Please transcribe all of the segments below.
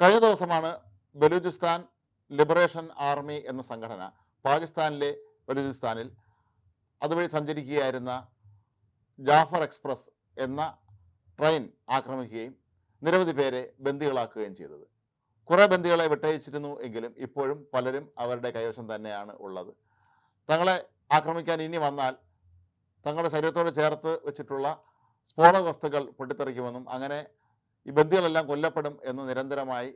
കഴിഞ്ഞ ദിവസമാണ് Balochistan liberation army എന്ന സംഘടന പാകിസ്ഥാനിലെ ബലൂചിസ്ഥാനിൽ അതുവഴി സഞ്ചരിക്കുകയായിരുന്ന ജാഫർ എക്സ്പ്രസ് എന്ന ട്രെയിൻ ആക്രമിക്കുകയും നിരവധി പേരെ ബന്ദികളാക്കുകയും ചെയ്തത്. കുറേ ബന്ദികളെ വിട്ടയച്ചിരുന്നു എങ്കിലും ഇപ്പോഴും പലരും അവരുടെ കൈവശം തന്നെയാണ് ഉള്ളത്. തങ്ങളെ ആക്രമിക്കാൻ ഇനി വന്നാൽ തങ്ങളുടെ ശരീരത്തോട് ചേർത്ത് വെച്ചിട്ടുള്ള സ്ഫോടക വസ്തുക്കൾ പൊട്ടിത്തെറിക്കുമെന്നും അങ്ങനെ ഈ ബന്ദികളെല്ലാം കൊല്ലപ്പെടും എന്ന് നിരന്തരമായി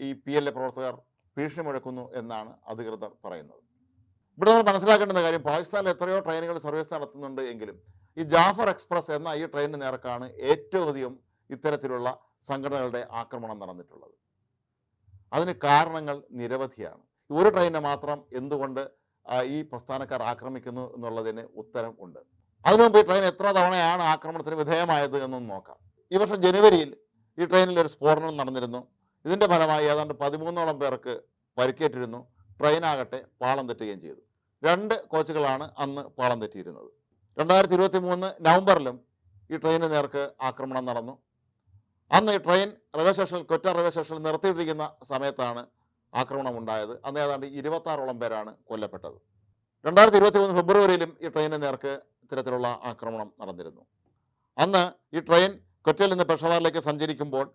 ഈ പി എൽ എ പ്രവർത്തകർ ഭീഷണി മുഴക്കുന്നു എന്നാണ് അധികൃതർ പറയുന്നത്. ഇവിടെ നമ്മൾ മനസ്സിലാക്കേണ്ടുന്ന കാര്യം പാകിസ്ഥാനിൽ എത്രയോ ട്രെയിനുകൾ സർവീസ് നടത്തുന്നുണ്ട് എങ്കിലും ഈ ജാഫർ എക്സ്പ്രസ് എന്ന ഈ ട്രെയിനിന് നേർക്കാണ് ഏറ്റവും അധികം ഇത്തരത്തിലുള്ള സംഘടനകളുടെ ആക്രമണം നടന്നിട്ടുള്ളത്. അതിന് കാരണങ്ങൾ നിരവധിയാണ്. ഒരു ട്രെയിനെ മാത്രം എന്തുകൊണ്ട് ഈ പ്രസ്ഥാനക്കാർ ആക്രമിക്കുന്നു എന്നുള്ളതിന് ഉത്തരം ഉണ്ട്. അതിനു മുമ്പ് ഈ ട്രെയിൻ എത്ര തവണയാണ് ആക്രമണത്തിന് വിധേയമായത് എന്നൊന്ന് നോക്കാം. ഈ വർഷം ജനുവരിയിൽ ഈ ട്രെയിനിൽ ഒരു സ്ഫോടനം നടന്നിരുന്നു. ഇതിന്റെ ഫലമായി ഏതാണ്ട് പതിമൂന്നോളം പേർക്ക് പരിക്കേറ്റിരുന്നു. ട്രെയിനാകട്ടെ പാളം തെറ്റുകയും ചെയ്തു. രണ്ട് കോച്ചുകളാണ് അന്ന് പാളം തെറ്റിയിരുന്നത്. രണ്ടായിരത്തി ഇരുപത്തി മൂന്ന് നവംബറിലും ഈ ട്രെയിനിന് നേർക്ക് ആക്രമണം നടന്നു. അന്ന് ഈ ട്രെയിൻ റെയിൽവേ സ്റ്റേഷനിൽ കൊറ്റ റെയിൽവേ സ്റ്റേഷനിൽ നിർത്തിയിട്ടിരിക്കുന്ന സമയത്താണ് ആക്രമണം ഉണ്ടായത് അന്ന് ഏതാണ്ട് ഇരുപത്താറോളം പേരാണ് കൊല്ലപ്പെട്ടത്. രണ്ടായിരത്തി ഇരുപത്തി മൂന്ന് ഫെബ്രുവരിയിലും ഈ ട്രെയിനിന് നേർക്ക് ഇത്തരത്തിലുള്ള ആക്രമണം നടന്നിരുന്നു. അന്ന് ഈ ട്രെയിൻ കൊറ്റയിൽ നിന്ന് പെഷവാറിലേക്ക് സഞ്ചരിക്കുമ്പോൾ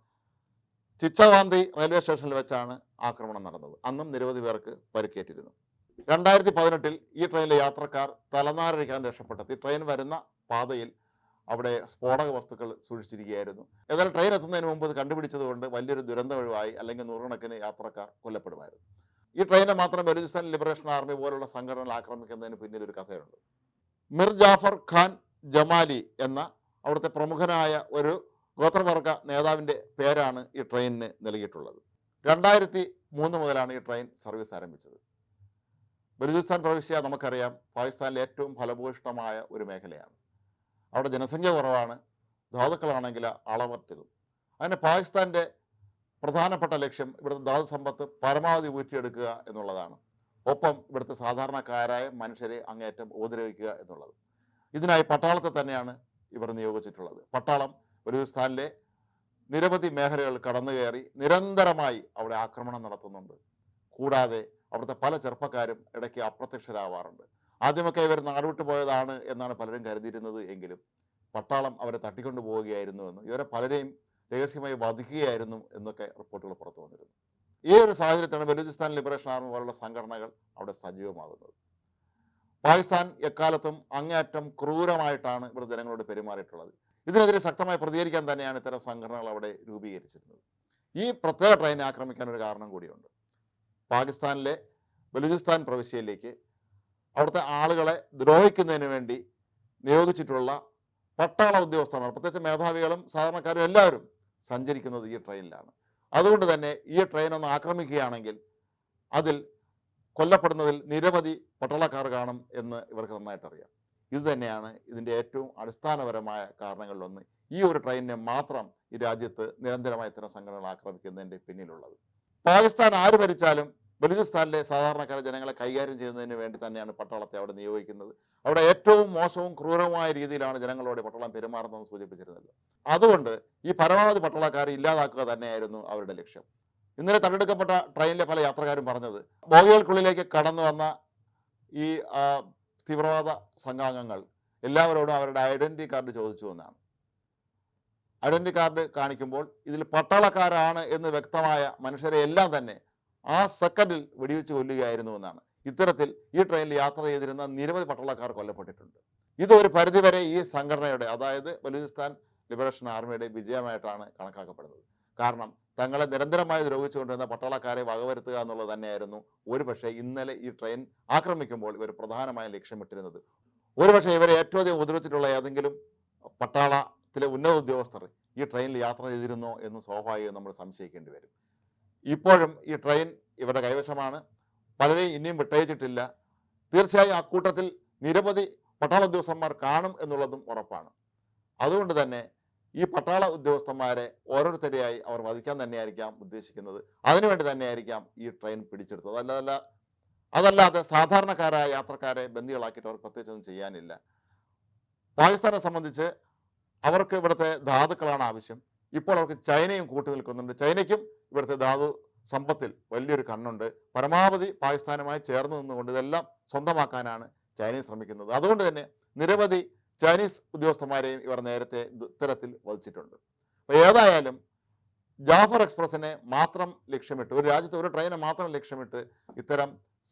ചിച്ചവാന്തി റെയിൽവേ സ്റ്റേഷനിൽ വെച്ചാണ് ആക്രമണം നടന്നത്. അന്നും നിരവധി പേർക്ക് പരിക്കേറ്റിരുന്നു. രണ്ടായിരത്തി പതിനെട്ടിൽ ഈ ട്രെയിനിലെ യാത്രക്കാർ തലനാരഴിക്കാൻ രക്ഷപ്പെട്ടത് ഈ ട്രെയിൻ വരുന്ന പാതയിൽ അവിടെ സ്ഫോടക വസ്തുക്കൾ സൂക്ഷിച്ചിരിക്കുകയായിരുന്നു. എന്നാൽ ട്രെയിൻ എത്തുന്നതിന് മുമ്പ് ഇത് കണ്ടുപിടിച്ചതുകൊണ്ട് വലിയൊരു ദുരന്തമൊഴിവായി അല്ലെങ്കിൽ നൂറുകണക്കിന് യാത്രക്കാർ കൊല്ലപ്പെടുമായിരുന്നു. ഈ ട്രെയിനെ മാത്രം ബലൂചിസ്ഥാൻ ലിബറേഷൻ ആർമി പോലുള്ള സംഘടനകൾ ആക്രമിക്കുന്നതിന് പിന്നിൽ ഒരു കഥയുണ്ട്. മിർ ജാഫർ ഖാൻ ജമാലി എന്ന അവിടുത്തെ പ്രമുഖനായ ഒരു ഗോത്രവർഗ നേതാവിന്റെ പേരാണ് ഈ ട്രെയിനിന് നൽകിയിട്ടുള്ളത്. രണ്ടായിരത്തി മൂന്ന് മുതലാണ് ഈ ട്രെയിൻ സർവീസ് ആരംഭിച്ചത്. ബലൂചിസ്ഥാൻ പ്രവിശ്യ നമുക്കറിയാം പാകിസ്ഥാനിലെ ഏറ്റവും ഫലഭൂഷ്ടമായ ഒരു മേഖലയാണ്. അവിടെ ജനസംഖ്യ കുറവാണ് ധാതുക്കളാണെങ്കിൽ അളവറ്റതും. അതിന് പാകിസ്ഥാന്റെ പ്രധാനപ്പെട്ട ലക്ഷ്യം ഇവിടുത്തെ ധാതു സമ്പത്ത് പരമാവധി ഊറ്റിയെടുക്കുക എന്നുള്ളതാണ്. ഒപ്പം ഇവിടുത്തെ സാധാരണക്കാരായ മനുഷ്യരെ അങ്ങേയറ്റം ഉപദ്രവിക്കുക എന്നുള്ളത്. ഇതിനായി പട്ടാളത്തെ തന്നെയാണ് ഇവർ നിയോഗിച്ചിട്ടുള്ളത്. പട്ടാളം ബലൂചിസ്ഥാനിലെ നിരവധി മേഖലകൾ കടന്നു കയറി നിരന്തരമായി അവിടെ ആക്രമണം നടത്തുന്നുണ്ട്. കൂടാതെ അവിടുത്തെ പല ചെറുപ്പക്കാരും ഇടയ്ക്ക് അപ്രത്യക്ഷരാവാറുണ്ട്. ആദ്യമൊക്കെ ഇവർ നാടുവിട്ട് പോയതാണ് എന്നാണ് പലരും കരുതിയിരുന്നത് എങ്കിലും പട്ടാളം അവരെ തട്ടിക്കൊണ്ടു പോവുകയായിരുന്നു എന്നും ഇവരെ പലരെയും രഹസ്യമായി വധിക്കുകയായിരുന്നു എന്നൊക്കെ റിപ്പോർട്ടുകൾ പുറത്തു വന്നിരുന്നു. ഈ ഒരു സാഹചര്യത്തിലാണ് ബലൂചിസ്ഥാൻ ലിബറേഷൻ ആർമി പോലുള്ള സംഘടനകൾ അവിടെ സജീവമാകുന്നത്. പാകിസ്ഥാൻ എക്കാലത്തും അങ്ങേയറ്റം ക്രൂരമായിട്ടാണ് ഇവിടെ ജനങ്ങളോട് പെരുമാറിയിട്ടുള്ളത്. ഇതിനെതിരെ ശക്തമായി പ്രതികരിക്കാൻ തന്നെയാണ് ഇത്തരം സംഘടനകൾ അവിടെ രൂപീകരിച്ചിരുന്നത്. ഈ പ്രത്യേക ട്രെയിനെ ആക്രമിക്കാൻ ഒരു കാരണം കൂടിയുണ്ട്. പാകിസ്ഥാനിലെ ബലൂചിസ്ഥാൻ പ്രവിശ്യയിലേക്ക് അവിടുത്തെ ആളുകളെ ദ്രോഹിക്കുന്നതിന് വേണ്ടി നിയോഗിച്ചിട്ടുള്ള പട്ടാള ഉദ്യോഗസ്ഥന്മാർ പ്രത്യേകിച്ച് മേധാവികളും സാധാരണക്കാരും എല്ലാവരും സഞ്ചരിക്കുന്നത് ഈ ട്രെയിനിലാണ്. അതുകൊണ്ട് തന്നെ ഈ ട്രെയിൻ ഒന്ന് ആക്രമിക്കുകയാണെങ്കിൽ അതിൽ കൊല്ലപ്പെടുന്നതിൽ നിരവധി പട്ടാളക്കാർ കാണും എന്ന് ഇവർക്ക് നന്നായിട്ട് അറിയാം ഇത് തന്നെയാണ് ഇതിന്റെ ഏറ്റവും അടിസ്ഥാനപരമായ കാരണങ്ങളിലൊന്ന്. ഈ ഒരു ട്രെയിനിനെ മാത്രം ഈ രാജ്യത്ത് നിരന്തരമായി ഇത്തരം സംഘടനകൾ ആക്രമിക്കുന്നതിന്റെ പിന്നിലുള്ളത്. പാകിസ്ഥാൻ ആര് ഭരിച്ചാലും ബലൂചിസ്ഥാനിലെ സാധാരണക്കാരെ ജനങ്ങളെ കൈകാര്യം ചെയ്യുന്നതിന് വേണ്ടി തന്നെയാണ് പട്ടാളത്തെ അവിടെ നിയോഗിക്കുന്നത്. അവിടെ ഏറ്റവും മോശവും ക്രൂരവുമായ രീതിയിലാണ് ജനങ്ങളോട് പട്ടാളം പെരുമാറുന്നതെന്ന് സൂചിപ്പിച്ചിരുന്നല്ലോ അതുകൊണ്ട് ഈ പരമാവധി പട്ടാളക്കാരെ ഇല്ലാതാക്കുക തന്നെയായിരുന്നു അവരുടെ ലക്ഷ്യം. ഇന്നലെ തണ്ടെടുക്കപ്പെട്ട ട്രെയിനിലെ പല യാത്രക്കാരും പറഞ്ഞത്. ബോഗികൾക്കുള്ളിലേക്ക് കടന്നു വന്ന ഈ തീവ്രവാദ സംഘാംഗങ്ങൾ എല്ലാവരോടും അവരുടെ ഐഡന്റി കാർഡ് ചോദിച്ചു എന്നാണ്. ഐഡന്റി കാർഡ് കാണിക്കുമ്പോൾ ഇതിൽ പട്ടാളക്കാരാണ് എന്ന് വ്യക്തമായ മനുഷ്യരെ എല്ലാം തന്നെ ആ സെക്കൻഡിൽ വെടിവെച്ച് കൊല്ലുകയായിരുന്നു എന്നാണ്. ഇത്തരത്തിൽ ഈ ട്രെയിനിൽ യാത്ര ചെയ്തിരുന്ന നിരവധി പട്ടാളക്കാർ കൊല്ലപ്പെട്ടിട്ടുണ്ട്. ഇതൊരു പരിധിവരെ ഈ സംഘടനയുടെ അതായത് ബലൂചിസ്ഥാൻ ലിബറേഷൻ ആർമിയുടെ വിജയമായിട്ടാണ് കണക്കാക്കപ്പെടുന്നത്. കാരണം തങ്ങളെ നിരന്തരമായി ദ്രോഹിച്ചുകൊണ്ടിരുന്ന പട്ടാളക്കാരെ വകവരുത്തുക എന്നുള്ളത് തന്നെയായിരുന്നു. ഒരുപക്ഷെ ഇന്നലെ ഈ ട്രെയിൻ ആക്രമിക്കുമ്പോൾ ഇവർ പ്രധാനമായും ലക്ഷ്യമിട്ടിരുന്നത്. ഒരുപക്ഷെ ഇവരെ ഏറ്റവും അധികം ഉപദ്രവിച്ചിട്ടുള്ള ഏതെങ്കിലും പട്ടാളത്തിലെ ഉന്നത ഉദ്യോഗസ്ഥർ ഈ ട്രെയിനിൽ യാത്ര ചെയ്തിരുന്നോ എന്ന് സ്വാഭാവികം നമ്മൾ സംശയിക്കേണ്ടി വരും. ഇപ്പോഴും ഈ ട്രെയിൻ ഇവരുടെ കൈവശമാണ്. പലരെയും ഇനിയും വിട്ടയച്ചിട്ടില്ല. തീർച്ചയായും അക്കൂട്ടത്തിൽ നിരവധി പട്ടാള ഉദ്യോഗസ്ഥന്മാർ കാണും എന്നുള്ളതും ഉറപ്പാണ്. അതുകൊണ്ട് തന്നെ ഈ പട്ടാള ഉദ്യോഗസ്ഥന്മാരെ ഓരോരുത്തരെയായി അവർ വധിക്കാൻ തന്നെയായിരിക്കാം ഉദ്ദേശിക്കുന്നത്. അതിനുവേണ്ടി തന്നെയായിരിക്കാം ഈ ട്രെയിൻ പിടിച്ചെടുത്തത്. അല്ലതല്ല അതല്ലാതെ സാധാരണക്കാരായ യാത്രക്കാരെ ബന്ദികളാക്കിയിട്ട് അവർ പ്രത്യേകിച്ചൊന്നും ചെയ്യാനില്ല. പാകിസ്ഥാനെ സംബന്ധിച്ച് അവർക്ക് ഇവിടുത്തെ ധാതുക്കളാണ് ആവശ്യം. ഇപ്പോൾ അവർക്ക് ചൈനയും കൂട്ടി നിൽക്കുന്നുണ്ട്. ചൈനയ്ക്കും ഇവിടുത്തെ ധാതു സമ്പത്തിൽ വലിയൊരു കണ്ണുണ്ട്. പരമാവധി പാകിസ്ഥാനുമായി ചേർന്ന് നിന്നുകൊണ്ട് ഇതെല്ലാം സ്വന്തമാക്കാനാണ് ചൈനയും ശ്രമിക്കുന്നത്. അതുകൊണ്ട് തന്നെ നിരവധി ചൈനീസ് ഉദ്യോഗസ്ഥന്മാരെയും ഇവർ നേരത്തെ ഇത്തരത്തിൽ വധിച്ചിട്ടുണ്ട്. അപ്പോൾ ഏതായാലും ജാഫർ എക്സ്പ്രസ്സിനെ മാത്രം ലക്ഷ്യമിട്ട് ഒരു രാജ്യത്തെ ഒരു ട്രെയിനെ മാത്രം ലക്ഷ്യമിട്ട് ഇത്തരം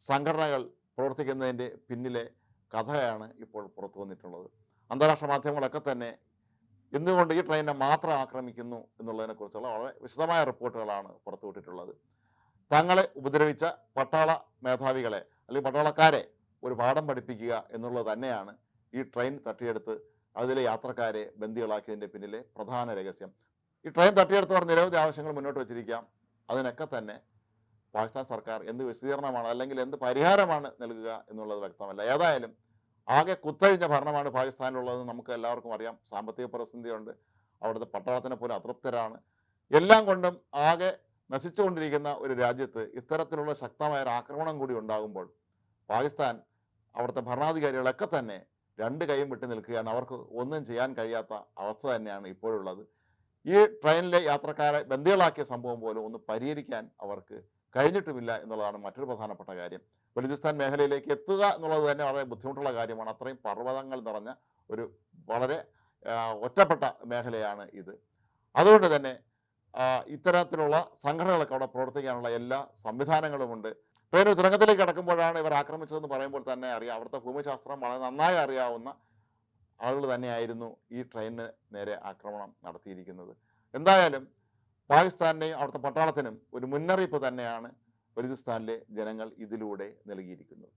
സംഘടനകൾ പ്രവർത്തിക്കുന്നതിന്റെ പിന്നിലെ കഥയാണ് ഇപ്പോൾ പുറത്തു വന്നിട്ടുള്ളത്. അന്താരാഷ്ട്ര മാധ്യമങ്ങളൊക്കെ തന്നെ എന്തുകൊണ്ട് ഈ ട്രെയിനിനെ മാത്രം ആക്രമിക്കുന്നു എന്നുള്ളതിനെക്കുറിച്ചുള്ള വളരെ വിശദമായ റിപ്പോർട്ടുകളാണ് പുറത്തുവിട്ടിട്ടുള്ളത് തങ്ങളെ ഉപദ്രവിച്ച പട്ടാള മേധാവികളെ അല്ലെങ്കിൽ പട്ടാളക്കാരെ ഒരു പാഠം പഠിപ്പിക്കുക എന്നുള്ളത് തന്നെയാണ് ഈ ട്രെയിൻ തട്ടിയെടുത്ത് അതിലെ യാത്രക്കാരെ ബന്ദികളാക്കിയതിന്റെ പിന്നിലെ പ്രധാന രഹസ്യം. ഈ ട്രെയിൻ തട്ടിയെടുത്തവർ നിരവധി ആവശ്യങ്ങൾ മുന്നോട്ട് വച്ചിരിക്കാം. അതിനൊക്കെ തന്നെ പാകിസ്ഥാൻ സർക്കാർ എന്ത് വിശദീകരണമാണ് അല്ലെങ്കിൽ എന്ത് പരിഹാരമാണ് നൽകുക എന്നുള്ളത് വ്യക്തമല്ല. ഏതായാലും ആകെ കുത്തഴിഞ്ഞ ഭരണമാണ് പാകിസ്ഥാനിലുള്ളതെന്ന് നമുക്ക് എല്ലാവർക്കും അറിയാം. സാമ്പത്തിക പ്രതിസന്ധിയുണ്ട്. അവിടുത്തെ പട്ടാളത്തിനെ പോലും അതൃപ്തരാണ്. എല്ലാം കൊണ്ടും ആകെ നശിച്ചുകൊണ്ടിരിക്കുന്ന ഒരു രാജ്യത്ത് ഇത്തരത്തിലുള്ള ശക്തമായ ഒരു ആക്രമണം കൂടി ഉണ്ടാകുമ്പോൾ പാകിസ്ഥാൻ അവിടുത്തെ ഭരണാധികാരികളൊക്കെ തന്നെ രണ്ട് കൈയും വിട്ടു നിൽക്കുകയാണ്. അവർക്ക് ഒന്നും ചെയ്യാൻ കഴിയാത്ത അവസ്ഥ തന്നെയാണ് ഇപ്പോഴുള്ളത്. ഈ ട്രെയിനിലെ യാത്രക്കാരെ ബന്ദികളാക്കിയ സംഭവം പോലും ഒന്ന് പരിഹരിക്കാൻ അവർക്ക് കഴിഞ്ഞിട്ടുമില്ല എന്നുള്ളതാണ് മറ്റൊരു പ്രധാനപ്പെട്ട കാര്യം. ബലൂചിസ്ഥാൻ മേഖലയിലേക്ക് എത്തുക എന്നുള്ളത് തന്നെ വളരെ ബുദ്ധിമുട്ടുള്ള കാര്യമാണ്. അത്രയും പർവതങ്ങൾ നിറഞ്ഞ ഒരു വളരെ ഒറ്റപ്പെട്ട മേഖലയാണ് ഇത്. അതുകൊണ്ട് തന്നെ ഇത്തരത്തിലുള്ള സംഘടനകളൊക്കെ അവിടെ പ്രവർത്തിക്കാനുള്ള എല്ലാ സംവിധാനങ്ങളുമുണ്ട്. ഒരു തുരങ്കത്തിലേക്ക് കടക്കുമ്പോഴാണ് ഇവർ ആക്രമിച്ചതെന്ന് പറയുമ്പോൾ തന്നെ അറിയാം. അവിടുത്തെ ഭൂമിശാസ്ത്രം വളരെ നന്നായി അറിയാവുന്ന ആളുകൾ തന്നെയായിരുന്നു ഈ ട്രെയിനിന് നേരെ ആക്രമണം നടത്തിയിരിക്കുന്നത്. എന്തായാലും പാകിസ്ഥാനിനെയും അവിടുത്തെ പട്ടാളത്തിനും ഒരു മുന്നറിയിപ്പ് തന്നെയാണ് ബലൂചിസ്ഥാനിലെ ജനങ്ങൾ ഇതിലൂടെ നൽകിയിരിക്കുന്നത്.